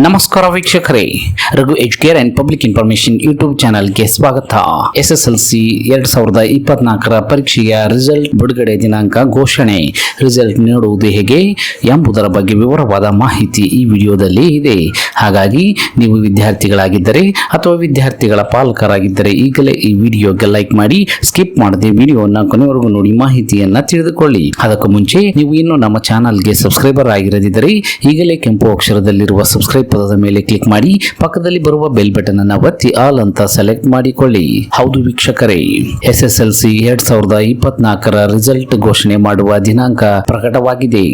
ನಮಸ್ಕಾರ ವೀಕ್ಷಕರೇ. Raghu Educare and public information YouTube ಚಾನಲ್ಗೆ ಸ್ವಾಗತ. ಎಸ್ ಎಸ್ ಎಲ್ ಸಿ ಎರಡ್ ಸಾವಿರದ ಇಪ್ಪತ್ನಾಲ್ಕರ ಪರೀಕ್ಷೆಯ ರಿಸಲ್ಟ್ ಬಿಡುಗಡೆ ದಿನಾಂಕ ಘೋಷಣೆ. ರಿಸಲ್ಟ್ ನೀಡುವುದು ಹೇಗೆ ಎಂಬುದರ ಬಗ್ಗೆ ವಿವರವಾದ ಮಾಹಿತಿ ಈ ವಿಡಿಯೋದಲ್ಲಿ ಇದೆ. ಹಾಗಾಗಿ ನೀವು ವಿದ್ಯಾರ್ಥಿಗಳಾಗಿದ್ದರೆ ಅಥವಾ ವಿದ್ಯಾರ್ಥಿಗಳ ಪಾಲಕರಾಗಿದ್ದರೆ ಈಗಲೇ ಈ ವಿಡಿಯೋಗೆ ಲೈಕ್ ಮಾಡಿ, ಸ್ಕಿಪ್ ಮಾಡದೆ ವಿಡಿಯೋನ ಕೊನೆವರೆಗೂ ನೋಡಿ ಮಾಹಿತಿಯನ್ನು ತಿಳಿದುಕೊಳ್ಳಿ. ಅದಕ್ಕೂ ಮುಂಚೆ ನೀವು ಇನ್ನೂ ನಮ್ಮ ಚಾನಲ್ಗೆ ಸಬ್ಸ್ಕ್ರೈಬರ್ ಆಗಿರದಿದ್ದರೆ ಈಗಲೇ ಕೆಂಪು ಅಕ್ಷರದಲ್ಲಿರುವ ಸಬ್ಸ್ಕ್ರೈಬ್ ಪದದ ಮೇಲೆ ಕ್ಲಿಕ್ ಮಾಡಿ, ಪಕ್ಕದಲ್ಲಿ ಬರುವ ಬೆಲ್ ಬಟನ್ ಅನ್ನು ಒತ್ತಿ ಆಲ್ ಅಂತ ಸೆಲೆಕ್ಟ್ ಮಾಡಿಕೊಳ್ಳಿ. ಹೌದು ವೀಕ್ಷಕರೇ ಎಸ್ ಎಸ್ ಎಲ್ ಸಿ ಎರಡ್ ಸಾವಿರದ ಇಪ್ಪತ್ನಾಲ್ಕರ ರಿಸಲ್ಟ್ ಘೋಷಣೆ ಮಾಡುವ ದಿನಾಂಕ ಪ್ರಕಟವಾಗಿದೆ.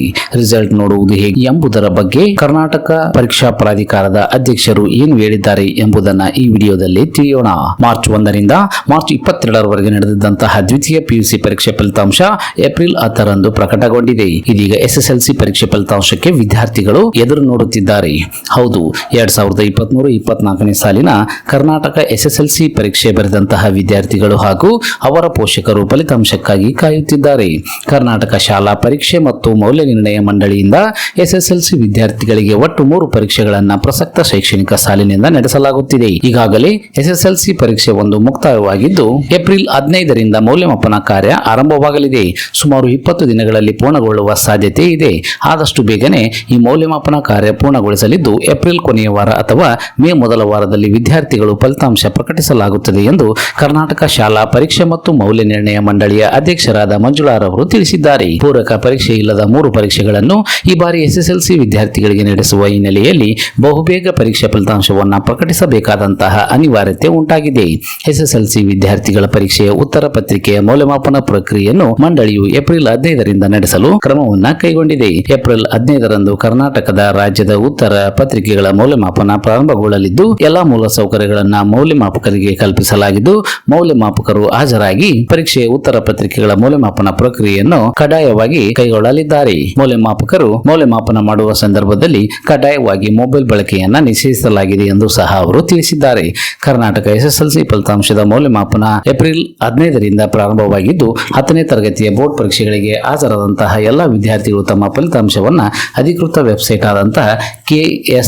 ರಿಸಲ್ಟ್ ನೋಡುವುದು ಹೇಗೆ ಎಂಬುದರ ಬಗ್ಗೆ ಕರ್ನಾಟಕ ಪರೀಕ್ಷಾ ಪ್ರಾಧಿಕಾರದ ಅಧ್ಯಕ್ಷರು ಏನು ಹೇಳಿದ್ದಾರೆ ಎಂಬುದನ್ನ ಈ ವಿಡಿಯೋದಲ್ಲಿ ತಿಳಿಯೋಣ. ಮಾರ್ಚ್ ಒಂದರಿಂದ ಮಾರ್ಚ್ ಇಪ್ಪತ್ತೆರಡರವರೆಗೆ ನಡೆದಿದ್ದಂತಹ ದ್ವಿತೀಯ ಪಿಯುಸಿ ಪರೀಕ್ಷೆ ಫಲಿತಾಂಶ ಏಪ್ರಿಲ್ ಹತ್ತರಂದು ಪ್ರಕಟಗೊಂಡಿದೆ. ಇದೀಗ ಎಸ್ಎಸ್ಎಲ್ಸಿ ಪರೀಕ್ಷೆ ಫಲಿತಾಂಶಕ್ಕೆ ವಿದ್ಯಾರ್ಥಿಗಳು ಎದುರು ನೋಡುತ್ತಿದ್ದಾರೆ. ಹೌದು, ಎರಡ್ ಸಾವಿರದ ಇಪ್ಪತ್ಮೂರು ಇಪ್ಪತ್ನಾಲ್ಕನೇ ಸಾಲಿನ ಕರ್ನಾಟಕ ಎಸ್ಎಸ್ಎಲ್ಸಿ ಪರೀಕ್ಷೆ ಬರೆದಂತಹ ವಿದ್ಯಾರ್ಥಿಗಳು ಹಾಗೂ ಅವರ ಪೋಷಕರು ಫಲಿತಾಂಶಕ್ಕಾಗಿ ಕಾಯುತ್ತಿದ್ದಾರೆ. ಕರ್ನಾಟಕ ಶಾಲಾ ಪರೀಕ್ಷೆ ಮತ್ತು ಮೌಲ್ಯ ನಿರ್ಣಯ ಮಂಡಳಿಯಿಂದ ಎಸ್ಎಸ್ಎಲ್ಸಿ ವಿದ್ಯಾರ್ಥಿಗಳಿಗೆ ಒಟ್ಟು ಮೂರು ಪರೀಕ್ಷೆಗಳನ್ನು ಪ್ರಸಕ್ತ ಶೈಕ್ಷಣಿಕ ಸಾಲಿನಿಂದ ನಡೆಸಲಾಗುತ್ತಿದೆ. ಈಗಾಗಲೇ ಎಸ್ಎಸ್ಎಲ್ಸಿ ಪರೀಕ್ಷೆ ಒಂದು ಮುಕ್ತಾಯವಾಗಿದ್ದು, ಏಪ್ರಿಲ್ ಹದಿನೈದರಿಂದ ಮೌಲ್ಯಮಾಪನ ಕಾರ್ಯ ಆರಂಭವಾಗಲಿದೆ. ಸುಮಾರು ಇಪ್ಪತ್ತು ದಿನಗಳಲ್ಲಿ ಪೂರ್ಣಗೊಳ್ಳುವ ಸಾಧ್ಯತೆ ಇದೆ. ಆದಷ್ಟು ಬೇಗನೆ ಈ ಮೌಲ್ಯಮಾಪನ ಕಾರ್ಯ ಪೂರ್ಣಗೊಳಿಸಲಿದ್ದು ಏಪ್ರಿಲ್ ಕೊನೆಯ ವಾರ ಅಥವಾ ಮೇ ಮೊದಲ ವಾರದಲ್ಲಿ ವಿದ್ಯಾರ್ಥಿಗಳು ಫಲಿತಾಂಶ ಪ್ರಕಟಿಸಲಾಗುತ್ತದೆ ಎಂದು ಕರ್ನಾಟಕ ಶಾಲಾ ಪರೀಕ್ಷೆ ಮತ್ತು ಮೌಲ್ಯ ನಿರ್ಣಯ ಮಂಡಳಿಯ ಅಧ್ಯಕ್ಷರಾದ ಮಂಜುಳಾರವರು ತಿಳಿಸಿದ್ದಾರೆ. ಪೂರಕ ಪರೀಕ್ಷೆ ಇಲ್ಲದ ಮೂರು ಪರೀಕ್ಷೆಗಳನ್ನು ಈ ಬಾರಿ ಎಸ್ಎಸ್ಎಲ್ಸಿ ವಿದ್ಯಾರ್ಥಿಗಳಿಗೆ ನಡೆಸುವ ಹಿನ್ನೆಲೆಯಲ್ಲಿ ಬಹುಬೇಗ ಪರೀಕ್ಷೆ ಫಲಿತಾಂಶವನ್ನು ಪ್ರಕಟಿಸಬೇಕಾದಂತಹ ಅನಿವಾರ್ಯತೆ ಉಂಟಾಗಿದೆ. ಎಸ್ಎಸ್ಎಲ್ಸಿ ವಿದ್ಯಾರ್ಥಿಗಳ ಪರೀಕ್ಷೆಯ ಉತ್ತರ ಪತ್ರಿಕೆಯ ಮೌಲ್ಯಮಾಪನ ಪ್ರಕ್ರಿಯೆಯನ್ನು ಮಂಡಳಿಯು ಏಪ್ರಿಲ್ ಹದಿನೈದರಿಂದ ನಡೆಸಲು ಕ್ರಮವನ್ನು ಕೈಗೊಂಡಿದೆ. ಏಪ್ರಿಲ್ ಹದಿನೈದರಂದು ಕರ್ನಾಟಕದ ರಾಜ್ಯದ ಉತ್ತರ ಪತ್ರಿಕೆಗಳ ಮೌಲ್ಯಮಾಪನ ಪ್ರಾರಂಭಗೊಳ್ಳಲಿದ್ದು, ಎಲ್ಲಾ ಮೂಲ ಸೌಕರ್ಯಗಳನ್ನ ಮೌಲ್ಯಮಾಪಕರಿಗೆ ಕಲ್ಪಿಸಲಾಗಿದ್ದು, ಮೌಲ್ಯಮಾಪಕರು ಹಾಜರಾಗಿ ಪರೀಕ್ಷೆಯ ಉತ್ತರ ಪತ್ರಿಕೆಗಳ ಮೌಲ್ಯಮಾಪನ ಪ್ರಕ್ರಿಯೆಯನ್ನು ಕಡ್ಡಾಯವಾಗಿ ಕೈಗೊಳ್ಳಲಿದ್ದಾರೆ. ಮೌಲ್ಯಮಾಪಕರು ಮೌಲ್ಯಮಾಪನ ಮಾಡುವ ಸಂದರ್ಭದಲ್ಲಿ ಕಡ್ಡಾಯವಾಗಿ ಮೊಬೈಲ್ ಬಳಕೆಯನ್ನ ನಿಷೇಧಿಸಲಾಗಿದೆ ಎಂದು ಸಹ ಅವರು ತಿಳಿಸಿದ್ದಾರೆ. ಕರ್ನಾಟಕ ಎಸ್ಎಸ್ಎಲ್ಸಿ ಫಲಿತಾಂಶದ ಮೌಲ್ಯಮಾಪನ ಏಪ್ರಿಲ್ ಹದಿನೈದರಿಂದ ಪ್ರಾರಂಭವಾಗಿದ್ದು, ಹತ್ತನೇ ತರಗತಿಯ ಬೋರ್ಡ್ ಪರೀಕ್ಷೆಗಳಿಗೆ ಹಾಜರಾದಂತಹ ಎಲ್ಲ ವಿದ್ಯಾರ್ಥಿಗಳು ತಮ್ಮ ಫಲಿತಾಂಶವನ್ನು ಅಧಿಕೃತ ವೆಬ್ಸೈಟ್ ಆದಂತಹ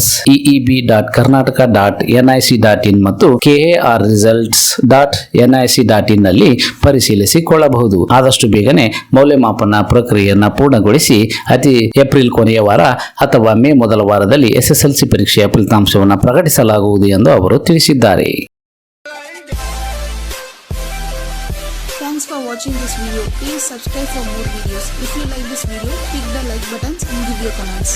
KSEEB dot Karnataka dot NIC dot in ಮತ್ತು KAR results dot NIC dot ಇನ್ನಲ್ಲಿ ಪರಿಶೀಲಿಸಿಕೊಳ್ಳಬಹುದು ಆದಷ್ಟು ಬೇಗನೆ ಮೌಲ್ಯಮಾಪನ ಪ್ರಕ್ರಿಯೆಯನ್ನು ಪೂರ್ಣಗೊಳಿಸಿ ಅತಿ ಏಪ್ರಿಲ್ ಕೊನೆಯ ವಾರ ಅಥವಾ ಮೇ ಮೊದಲ ವಾರದಲ್ಲಿ ಎಸ್ಎಸ್ಎಲ್ಸಿ ಪರೀಕ್ಷೆಯ ಫಲಿತಾಂಶವನ್ನು ಪ್ರಕಟಿಸಲಾಗುವುದು ಎಂದು ಅವರು ತಿಳಿಸಿದ್ದಾರೆ Thanks for watching this video. Please subscribe for more videos. If you like this video, click the like buttons and give your comments.